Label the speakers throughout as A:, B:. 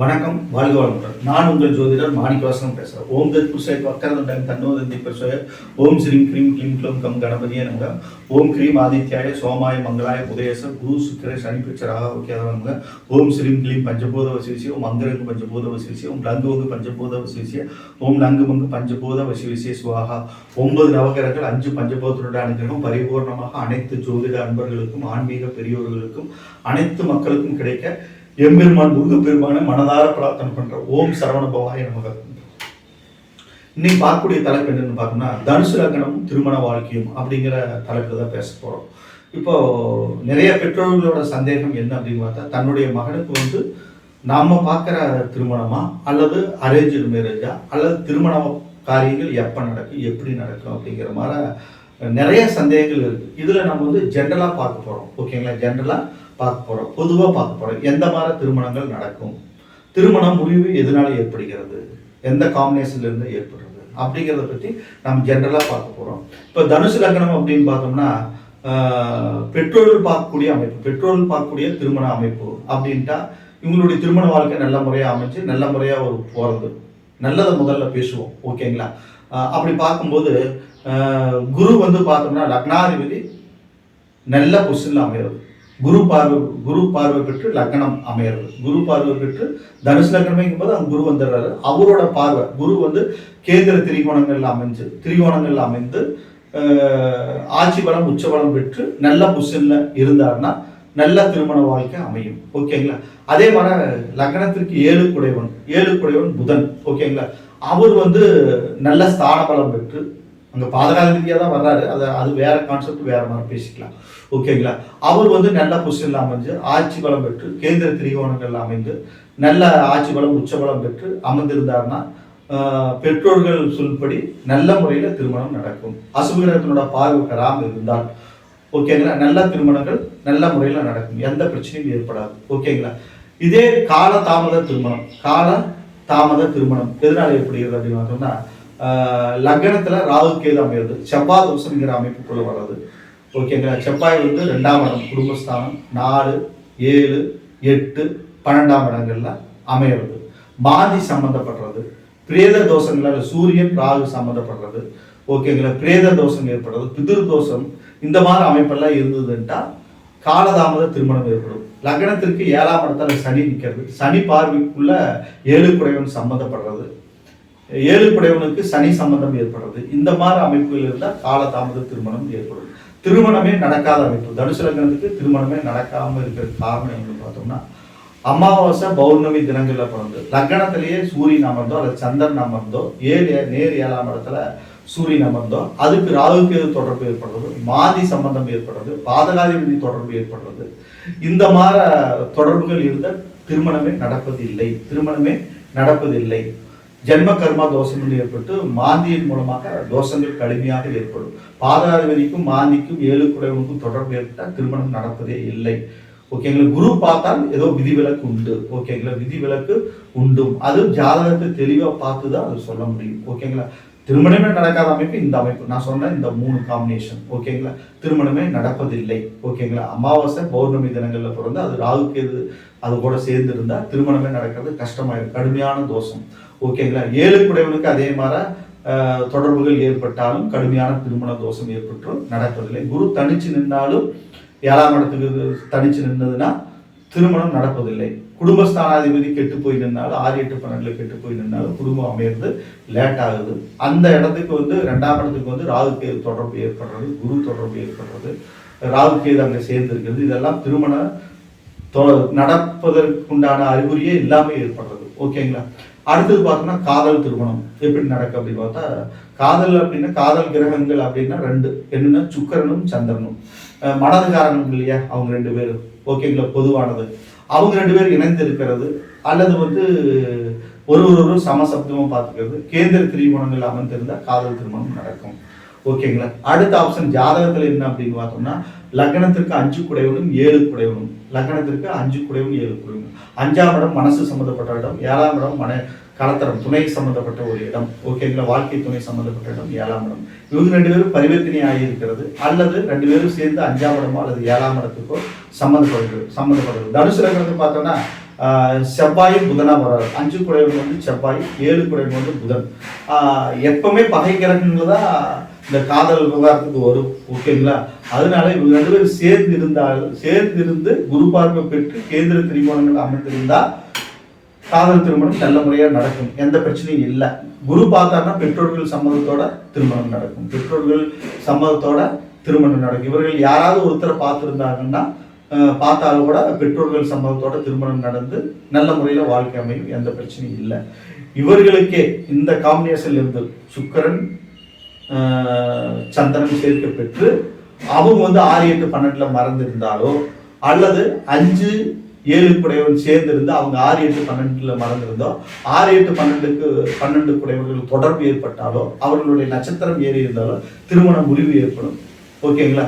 A: வணக்கம் வாழ்க வளமுடன். நான் உங்கள் ஜோதிடர் மாணிக்கவாசனம் பேசுகிறேன் ஓம் தத் புருஷை வக்கரதுடன் தன்னோதந்தி பிரசோய ஓம் ஸ்ரீம் க்ரீம் க்ளீம் க்ளோம் கம் கணபதியே நமக. ஓம் க்ரீம் ஆதித்யாய சோமாய மங்களாய புதயச குரு சுக்கர சனி பிச்சராக ஓகே நமக. ஓம் ஸ்ரீம் க்ளீம் பஞ்சபூத வசிவிசிய. ஓம் அங்கரங்கு பஞ்சபூத வசிவிசிய. ஓம் லங்குவங்கு பஞ்சபூத வசிவிசிய. ஓம் நங்கு மங்கு பஞ்சபூத வசிவிசிய சுவாகா. ஒன்பது நவகரங்கள் அஞ்சு பஞ்சபூதத்துடன் அனுகிரகம் பரிபூர்ணமாக அனைத்து ஜோதிட அன்பர்களுக்கும் ஆன்மீக பெரியோர்களுக்கும் அனைத்து மக்களுக்கும் கிடைக்க எம்பெருமான் முருகப்பெருமான மனதார பிரார்த்தனை பண்ற ஓம் சரவண பவாய நமக. இன்னைக்கு பார்க்கக்கூடிய தலைப்பு என்னன்னு பார்த்தோம்னா தனுசு லக்னமும் திருமண வாழ்க்கையும் அப்படிங்கிற தலைப்பு தான் பேச போறோம். இப்போ நிறைய பெற்றோர்களோட சந்தேகம் என்ன அப்படின்னு பார்த்தா தன்னுடைய மகனுக்கு வந்து நாம பார்க்குற திருமணமா அல்லது அரேஞ்சு மேரேஜா அல்லது திருமண காரியங்கள் எப்போ நடக்கும் எப்படி நடக்கும் அப்படிங்கிற மாதிரி நிறைய சந்தேகங்கள் இருக்கு. இதுல நம்ம வந்து ஜென்ரலா பார்க்க போறோம். ஓகேங்களா ஜென்ரலா பார்க்க போகிறோம் பொதுவாக பார்க்க போகிறோம் எந்த மாதிரி திருமணங்கள் நடக்கும்? திருமணம் முடிவு எதனால ஏற்படுகிறது? எந்த காம்பினேஷன்லேருந்து ஏற்படுறது? அப்படிங்கிறத பற்றி நம்ம ஜென்ரலாக பார்க்க போகிறோம் இப்போ தனுசு லக்னம் அப்படின்னு பார்த்தோம்னா பெற்றோர்கள் பார்க்கக்கூடிய அமைப்பு பெற்றோர்கள் பார்க்கக்கூடிய திருமண அமைப்பு அப்படின்ட்டா இவங்களுடைய திருமண வாழ்க்கை நல்ல முறையாக அமைச்சு நல்ல முறையாக ஒரு போகிறது நல்லதை முதல்ல பேசுவோம். ஓகேங்களா அப்படி பார்க்கும்போது குரு வந்து பார்த்தோம்னா லக்னாதிபதி நல்ல பொசிஷனில் அமைகிறது குரு பார்வை குரு பார்வை பெற்று லக்னம் அமையிறது. குரு பார்வை பெற்று தனுஷ் லக்னமேங்கும் போது அவங்க குரு வந்துடுறாரு. அவரோட பார்வை குரு வந்து கேந்திர திரிகோணங்கள்ல அமைஞ்சு திரிகோணங்கள்ல அமைந்து ஆட்சி பலம் உச்ச பலம் பெற்று நல்ல பொசிஷன்ல இருந்தாருன்னா நல்ல திருமண வாழ்க்கை அமையும். ஓகேங்களா அதே மாதிரி லக்னத்திற்கு ஏழு குடைவன் ஏழு குடைவன் புதன். ஓகேங்களா அவர் வந்து நல்ல ஸ்தான பலம் பெற்று அங்கே பாதகால ரீதியாக தான் வர்றாரு. அது அது வேற கான்செப்ட் வேற மாதிரி பேசிக்கலாம். ஓகேங்களா அவர் வந்து நல்ல பொசிஷனில் அமைஞ்சு ஆட்சி பலம் பெற்று கேந்திர திரிகோணங்கள் அமைந்து நல்ல ஆட்சி பலம் உச்ச பலம் பெற்று அமர்ந்திருந்தாருன்னா பெற்றோர்கள் சொல்படி நல்ல முறையில் திருமணம் நடக்கும். அசுபகிரகத்தினோட பார்வை பெறாமல் இருந்தால் ஓகேங்களா நல்ல திருமணங்கள் நல்ல முறையில் நடக்கும். எந்த பிரச்சனையும் ஏற்படாது. ஓகேங்களா இதே கால தாமத திருமணம் கால தாமத திருமணம் எதனால ஏற்படுகிறது அப்படின்னு பார்த்தோம்னா லக்னத்துல ராகு கேது அமைகிறது செவ்வாய் தோஷம்ங்கிற அமைப்புக்குள்ள வர்றது. ஓகேங்களா செவ்வாய் வந்து ரெண்டாம் இடம் குடும்பஸ்தானம். நாலு ஏழு எட்டு பன்னெண்டாம் இடங்கள்ல அமையிறது. மாதி சம்பந்தப்படுறது. பிரேத தோஷங்களில் சூரியன் ராகு சம்மந்தப்படுறது ஓகேங்களா பிரேத தோஷம் ஏற்படுறது. பிதிர் தோஷம் இந்த மாதிரி அமைப்பெல்லாம் இருந்ததுன்ட்டா காலதாமத திருமணம் ஏற்படும். லக்னத்திற்கு ஏழாம் இடத்துல சனி நிற்கிறது சனி பார்வைக்குள்ள ஏழு குறைவன் சம்மந்தப்படுறது ஏழுக்குடையவனுக்கு சனி சம்பந்தம் ஏற்படுறது. இந்த மாதிரி அமைப்புகள் இருந்தால் காலதாமத திருமணம் ஏற்படும். திருமணமே நடக்காத அமைப்பு. தனுசு லக்னத்துக்கு திருமணமே நடக்காமல் இருக்கிற காரணம் என்னன்னு பார்த்தோம்னா அமாவாசை பௌர்ணமி தினங்களில் பிறந்து லக்னத்திலேயே சூரியன் அமர்ந்தோ அல்லது சந்திரன் அமர்ந்தோ ஏழு நேர் ஏழாம் இடத்துல சூரியன் அமர்ந்தோ அதுக்கு ராகுக்கேது தொடர்பு ஏற்படுறது மாதி சம்பந்தம் ஏற்படுறது பாதகாதிபதி தொடர்பு ஏற்படுறது. இந்த மாதிரி தொடர்புகள் இருந்த திருமணமே நடப்பதில்லை. திருமணமே நடப்பதில்லை. ஜென்ம கர்மா தோஷங்கள் ஏற்பட்டு மாந்தியின் மூலமாக தோஷங்கள் கடுமையாக ஏற்படும். பாதாரவனிக்கும் மாந்திக்கும் ஏழு குறைவனுக்கும் தொடர்பு ஏற்பட்டால் திருமணம் நடப்பதே இல்லை. ஓகேங்களா குரு பார்த்தால் ஏதோ விதிவிலக்கு உண்டு. ஓகேங்களா விதிவிலக்கு உண்டும். அது ஜாதகத்தை தெளிவாக பார்த்து தான் அது சொல்ல முடியும். ஓகேங்களா திருமணமே நடக்காத அமைப்பு இந்த அமைப்பு. நான் சொன்ன இந்த மூணு காம்பினேஷன் ஓகேங்களா திருமணமே நடப்பதில்லை. ஓகேங்களா அமாவாசை பௌர்ணமி தினங்களில் பிறந்து அது ராகுக்கு எது அது கூட சேர்ந்து இருந்தால் திருமணமே நடக்கிறது கஷ்டமாயிடும் கடுமையான தோஷம். ஓகேங்களா? ஏழு அதே மாதிரி தொடர்புகள் ஏற்பட்டாலும் கடுமையான திருமண தோஷம் ஏற்பட்டும் நடப்பதில்லை. குரு தனிச்சு நின்றாலும் ஏழாம் இடத்துக்கு தனிச்சு நின்றதுன்னா திருமணம் நடப்பதில்லை. குடும்பஸ்தானாதிபதி கெட்டு போய் நின்னாலும் ஆறு எட்டு பன்னெண்டுல கெட்டு போய் நின்னாலும் குடும்பம் அமையிறது லேட் ஆகுது. அந்த இடத்துக்கு வந்து ரெண்டாம் இடத்துக்கு வந்து ராகு கேது தொடர்பு ஏற்படுறது குரு தொடர்பு ஏற்படுறது ராகு கேது அங்கே சேர்ந்திருக்கிறது. இதெல்லாம் திருமண தொ- நடப்பதற்குண்டான அறிகுறியே எல்லாமே ஏற்படுறது. ஓகேங்களா? அடுத்தது பார்த்தோம்னா காதல் திருமணம். எப்படி நடக்கும் அப்படின்னு பார்த்தா காதல் அப்படின்னா காதல் கிரகங்கள் அப்படின்னா ரெண்டு. என்னன்னா சுக்கிரனும் சந்திரனும். அஹ் இல்லையா? அவங்க ரெண்டு பேரும். ஓகேங்களா பொதுவானது. அவங்க ரெண்டு பேரும் இணைந்து இருக்கிறது. அல்லது வந்து ஒரு ஒரு சமசப்தமும் பார்த்துக்கிறது. கேந்திர திரிகோணங்கள் அமர்ந்திருந்தால் காதல் திருமணம் நடக்கும். ஓகேங்களா அடுத்த ஆப்ஷன் ஜாதகத்தில் என்ன அப்படின்னு பார்த்தோம்னா லக்னத்திற்கு அஞ்சு குடைவனும் ஏழு குடைவனும் லக்னத்திற்கு அஞ்சு குடைவனும் ஏழு குடைவனும் அஞ்சாம் இடம் மனசு சம்மந்தப்பட்ட இடம் ஏழாம் இடம் மன கலத்தரம் துணை சம்மந்தப்பட்ட ஒரு இடம். ஓகேங்களா வாழ்க்கை துணை சம்மந்தப்பட்ட இடம் ஏழாம் இடம். இவங்க ரெண்டு பேரும் பரிவர்த்தனை ஆகியிருக்கிறது. அல்லது ரெண்டு பேரும் சேர்ந்து அஞ்சாம் இடமோ அல்லது ஏழாம் இடத்துக்கோ சம்மந்தப்படுகிறது சம்மந்தப்படுகிறது தனுசு லக்னத்தை பார்த்தோம்னா செவ்வாயும் புதனாக வராது அஞ்சு குடைவன் வந்து செவ்வாய் ஏழு குடைவன் வந்து புதன். எப்பவுமே பகை கிரகங்கள் தான் இந்த காதல் விவகாரத்துக்கு வரும் ஓகேங்களா? அதனால இவங்க ரெண்டு பேரும் சேர்ந்து இருந்தால் சேர்ந்து இருந்து குரு பார்வை பெற்று கேந்திர திருமணங்கள் அமைந்திருந்தா காதல் திருமணம் நல்ல முறையாக நடக்கும். எந்த பிரச்சனையும் இல்லை. குரு பார்த்தாருன்னா பெற்றோர்கள் சம்மதத்தோட திருமணம் நடக்கும். பெற்றோர்கள் சம்மதத்தோட திருமணம் நடக்கும். இவர்கள் யாராவது ஒருத்தரை பார்த்துருந்தாங்கன்னா பார்த்தாலும் கூட பெற்றோர்கள் சம்மதத்தோட திருமணம் நடந்து நல்ல முறையில் வாழ்க்கை அமையும். எந்த பிரச்சனையும் இல்லை. இவர்களுக்கே இந்த காம்பினேஷன்ல இருந்து சுக்கரன் சந்திரன் சேர்க்க பெற்று அவங்க வந்து ஆறு எட்டு பன்னெண்டுல மறந்திருந்தாலோ அல்லது அஞ்சு ஏழு குடையவன் சேர்ந்திருந்து அவங்க ஆறு எட்டு பன்னெண்டுல மறந்திருந்தோ ஆறு எட்டு பன்னெண்டுக்கு பன்னெண்டு குடையவர்கள் தொடர்பு ஏற்பட்டாலோ அவர்களுடைய நட்சத்திரம் ஏறி இருந்தாலோ திருமண முறிவு ஏற்படும். ஓகேங்களா?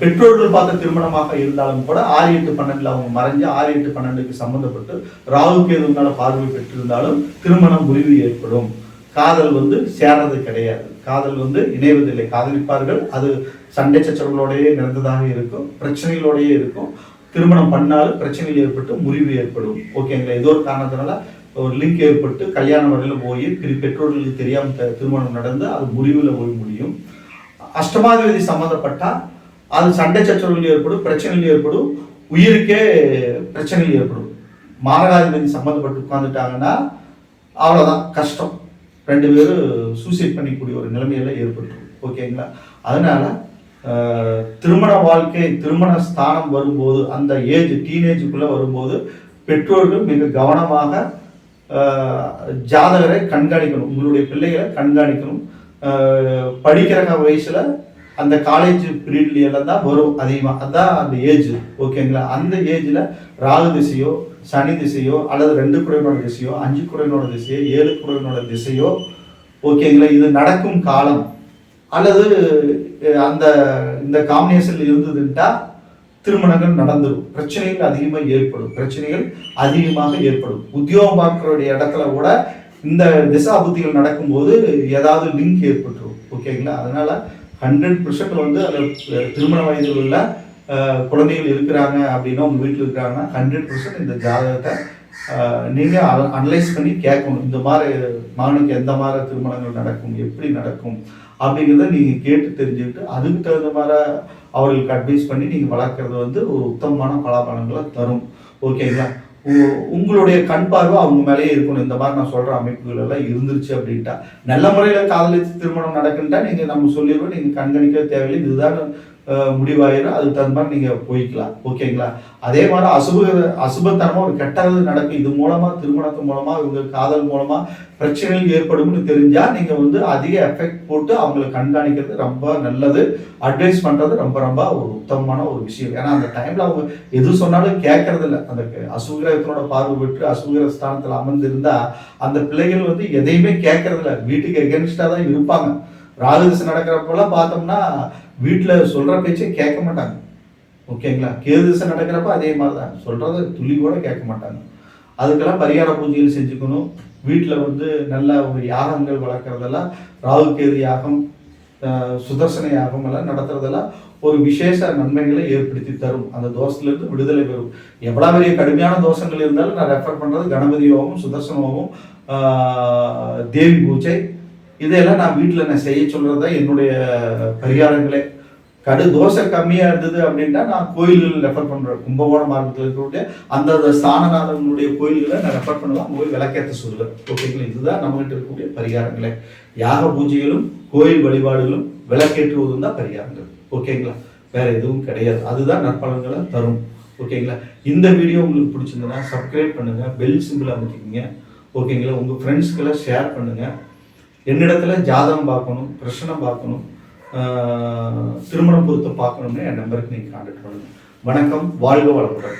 A: பெற்றோர்கள் பார்த்த திருமணமாக இருந்தாலும் கூட ஆறு எட்டு பன்னெண்டுல அவங்க மறைஞ்சு ஆறு எட்டு பன்னெண்டுக்கு சம்மந்தப்பட்டு ராகுக்கு எதுனால பார்வை பெற்றிருந்தாலும் திருமணம் முறிவு ஏற்படும். காதல் வந்து சேரது கிடையாது. காதல் வந்து இணைவதில்லை. காதலிப்பார்கள் அது சண்டை சச்சரவுகளோடயே நிறைந்ததாக இருக்கும் பிரச்சனைகளோடையே இருக்கும். திருமணம் பண்ணாலும் பிரச்சனைகள் ஏற்பட்டு முறிவு ஏற்படும். ஓகேங்களா ஏதோ ஒரு காரணத்தினால ஒரு லிங்க் ஏற்பட்டு கல்யாணம் வரையில் போய் பிரி பெற்றோர்களுக்கு தெரியாமல் த- திருமணம் நடந்து அது முறிவில் போய் முடியும். அஷ்டமாதிபதி சம்மந்தப்பட்டால் அது சண்டை சச்சரவுகள் ஏற்படும் பிரச்சனைகள் ஏற்படும் உயிருக்கே பிரச்சனைகள் ஏற்படும். மாரகாதிபதி சம்மந்தப்பட்டு உட்காந்துட்டாங்கன்னா அவ்வளோதான் கஷ்டம். ரெண்டு பேரும் சூசைட் பண்ணிக்கூடிய ஒரு நிலைமையில ஏற்பட்டுரும். ஓகேங்களா? அதனால திருமண வாழ்க்கை திருமண ஸ்தானம் வரும்போது அந்த ஏஜ் டீனேஜுக்குள்ளே வரும்போது பெற்றோர்கள் மிக கவனமாக ஜாதகரை கண்காணிக்கணும். உங்களுடைய பிள்ளைகளை கண்காணிக்கணும். படிக்கிற வயசில் அந்த காலேஜ் பீரியட்ல எல்லாம் தான் வரும் அதிகமாக அதான் அந்த ஏஜ் ஓகேங்களா அந்த ஏஜில் ராகு திசையோ சனி திசையோ அல்லது ரெண்டு குறைவனோட திசையோ அஞ்சு குறைவனோட திசையோ ஏழு குறைவனோட திசையோ ஓகேங்களா இது நடக்கும் காலம். அல்லது அந்த இந்த காம்பினேஷன்ல இருந்ததுன்ட்டா திருமணங்கள் நடந்துடும் பிரச்சனைகள் அதிகமாக ஏற்படும். பிரச்சனைகள் அதிகமாக ஏற்படும். உத்தியோகம் பார்க்கறோடைய இடத்துல கூட இந்த திசா புத்திகள் நடக்கும்போது ஏதாவது லிங்க் ஏற்பட்டுரும். ஓகேங்களா அதனால ஹண்ட்ரட் பர்சன்ட் வந்து அதில் திருமண வயதில் உள்ள குழந்தைகள் இருக்கிறாங்க அப்படின்னா உங்கள் வீட்டில் இருக்கிறாங்கன்னா ஹண்ட்ரட் பர்சன்ட் இந்த ஜாதகத்தை நீங்கள் அனலைஸ் பண்ணி கேட்கணும். இந்த மாதிரி மகனுக்கு எந்த மாதிரி திருமணங்கள் நடக்கும் எப்படி நடக்கும் அப்படிங்கிறத நீங்கள் கேட்டு தெரிஞ்சுக்கிட்டு அதுக்கு தகுந்த மாதிரி அவர்களுக்கு அட்வைஸ் பண்ணி நீங்கள் வளர்க்குறது வந்து ஒரு உத்தமமான பலாபலங்களை தரும். ஓகேங்களா? உங்களுடைய கண் பார்வை அவங்க மேலேயே இருக்கணும். இந்த மாதிரி நான் சொல்ற அமைப்புகள் எல்லாம் இருந்துருச்சு அப்படின்ட்டா. நல்ல முறையில காதலித்து திருமணம் நடக்குன்ட்டா நீங்க நம்ம சொல்லிடுவோம் நீங்க கண்காணிக்க தேவையில்லை. இதுதான் முடிவாயிடும் அது அதுக்கு தகுந்த மாதிரி நீங்கள் போய்க்கலாம். ஓகேங்களா? அதே மாதிரி அசுப அசுபத்தனமாக ஒரு கெட்டது நடக்கும். இது மூலமாக திருமணத்து மூலமாக இவங்க காதல் மூலமாக பிரச்சனைகள் ஏற்படும்னு தெரிஞ்சால் நீங்கள் வந்து அதிக எஃபெக்ட் போட்டு அவங்கள கண்காணிக்கிறது ரொம்ப நல்லது. அட்வைஸ் பண்ணுறது ரொம்ப ரொம்ப ஒரு உத்தமமான ஒரு விஷயம். ஏன்னா அந்த டைமில் அவங்க எது சொன்னாலும் கேட்கறது இல்லை அந்த அசுகிரகத்தினோட பார்வை பெற்று அசுகிர ஸ்தானத்தில் அமர்ந்திருந்தால் அந்த பிள்ளைகள் வந்து எதையுமே கேட்கறதில்ல வீட்டுக்கு எகென்ஸ்டாக தான் இருப்பாங்க. ராகுதிசை நடக்கிறப்பெல்லாம் பார்த்தோம்னா வீட்டில் சொல்கிற பேச்சே கேட்க மாட்டாங்க. ஓகேங்களா? கேது திசை நடக்கிறப்ப அதே மாதிரி தான் சொல்கிறத துளி கூட கேட்க மாட்டாங்க. அதுக்கெல்லாம் பரிகார பூஜைகள் செஞ்சுக்கணும். வீட்டில் வந்து நல்ல ஒரு யாகங்கள் வளர்க்குறதெல்லாம் ராகு கேது யாகம் சுதர்சன யாகம் எல்லாம் நடத்துறதெல்லாம் ஒரு விசேஷ நன்மைகளை ஏற்படுத்தி தரும். அந்த தோஷத்துலேருந்து விடுதலை பெறும். எவ்வளோ பெரிய கடுமையான தோஷங்கள் இருந்தாலும் நான் ரெஃபர் பண்ணுறது கணபதி யோகம் சுதர்சன யோகம் தேவி பூஜை இதையெல்லாம் நான் வீட்டில் நான் செய்ய சொல்கிறது தான் என்னுடைய பரிகாரங்களே. கடு தோசை கம்மியாக இருந்தது அப்படின்னா நான் கோயில்கள் ரெஃபர் பண்ணுறேன் கும்பகோணம் மார்க்கத்தில் இருக்கக்கூடிய அந்தந்த ஸ்தானநாதனுடைய கோயில்களை நான் ரெஃபர் பண்ணலாம் போய் விளக்கேற்ற சொல்லுவேன். ஓகேங்களா இதுதான் நம்மகிட்ட இருக்கக்கூடிய பரிகாரங்களே. யாக பூஜைகளும் கோயில் வழிபாடுகளும் விளக்கேற்றுவதும் தான் பரிகாரங்கள். ஓகேங்களா வேற எதுவும் கிடையாது. அதுதான் நற்பலன்களை தரும். ஓகேங்களா இந்த வீடியோ உங்களுக்கு பிடிச்சிருந்ததுன்னா சப்ஸ்கிரைப் பண்ணுங்கள் பெல் சிம்பிள் அமைக்கிங்க ஓகேங்களா உங்கள் ஃப்ரெண்ட்ஸ்களை ஷேர் பண்ணுங்கள் என்னிடத்துல ஜாதகம் பார்க்கணும் பிரச்சனை பார்க்கணும் திருமணம் பொறுத்து பார்க்கணும்னு என் நம்பருக்கு நீங்கள் கான்டாக்ட் பண்ணுங்க. வணக்கம் வாழ்க வளமுடன்.